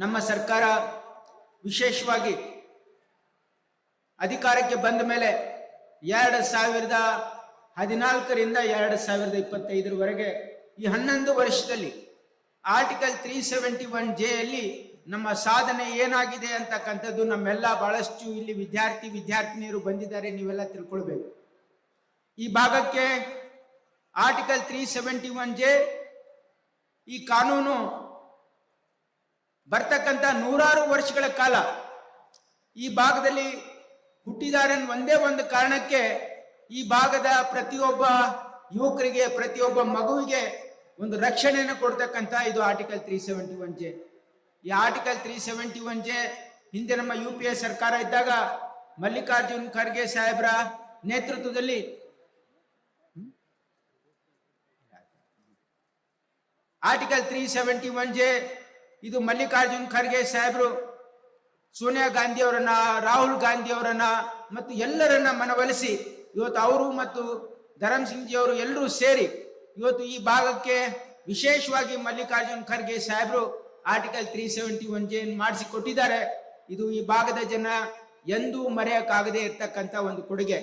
ನಮ್ಮ ಸರ್ಕಾರ ವಿಶೇಷವಾಗಿ ಅಧಿಕಾರಕ್ಕೆ ಬಂದ ಮೇಲೆ ಎರಡು ಸಾವಿರದ ಹದಿನಾಲ್ಕರಿಂದ ಎರಡು ಸಾವಿರದ ಇಪ್ಪತ್ತೈದರವರೆಗೆ ಈ ಹನ್ನೊಂದು ವರ್ಷದಲ್ಲಿ ಆರ್ಟಿಕಲ್ ತ್ರೀ ಸೆವೆಂಟಿ ಒನ್ ಜೆಯಲ್ಲಿ ನಮ್ಮ ಸಾಧನೆ ಏನಾಗಿದೆ ಅಂತಕ್ಕಂಥದ್ದು ನಮ್ಮೆಲ್ಲ ಬಹಳಷ್ಟು ಇಲ್ಲಿ ವಿದ್ಯಾರ್ಥಿ ವಿದ್ಯಾರ್ಥಿನಿಯರು ಬಂದಿದ್ದಾರೆ, ನೀವೆಲ್ಲ ತಿಳ್ಕೊಳ್ಬೇಕು. ಈ ಭಾಗಕ್ಕೆ article three seventy one J ಈ ಕಾನೂನು ಬರ್ತಕ್ಕಂಥ ನೂರಾರು ವರ್ಷಗಳ ಕಾಲ ಈ ಭಾಗದಲ್ಲಿ ಹುಟ್ಟಿದಾರೆ ಒಂದೇ ಒಂದು ಕಾರಣಕ್ಕೆ ಈ ಭಾಗದ ಪ್ರತಿಯೊಬ್ಬ ಯುವಕರಿಗೆ, ಪ್ರತಿಯೊಬ್ಬ ಮಗುವಿಗೆ ಒಂದು ರಕ್ಷಣೆಯನ್ನು ಕೊಡ್ತಕ್ಕಂಥ ಇದು article three seventy one J ಈ article three seventy one J ಹಿಂದೆ ನಮ್ಮ ಯು ಪಿ ಎ ಸರ್ಕಾರ ಇದ್ದಾಗ ಮಲ್ಲಿಕಾರ್ಜುನ್ ಖರ್ಗೆ ಸಾಹೇಬ್ರ ನೇತೃತ್ವದಲ್ಲಿ article three seventy one J ಇದು ಮಲ್ಲಿಕಾರ್ಜುನ್ ಖರ್ಗೆ ಸಾಹೇಬರು, ಸೋನಿಯಾ ಗಾಂಧಿ ಅವರನ್ನ ರಾಹುಲ್ ಗಾಂಧಿ ಅವರನ್ನ ಮತ್ತು ಎಲ್ಲರನ್ನ ಮನವೊಲಿಸಿ ಇವತ್ತು ಅವರು ಮತ್ತು ಧರಮ್ ಸಿಂಗ್ ಜಿ ಅವರು ಎಲ್ಲರೂ ಸೇರಿ ಇವತ್ತು ಈ ಭಾಗಕ್ಕೆ ವಿಶೇಷವಾಗಿ ಮಲ್ಲಿಕಾರ್ಜುನ್ ಖರ್ಗೆ ಸಾಹೇಬರು article three seventy one J ಮಾಡಿಸಿ ಕೊಟ್ಟಿದ್ದಾರೆ ಇದು ಈ ಭಾಗದ ಜನ ಎಂದೂ ಮರೆಯಕ್ಕಾಗದೇ ಇರ್ತಕ್ಕಂಥ ಒಂದು ಕೊಡುಗೆ.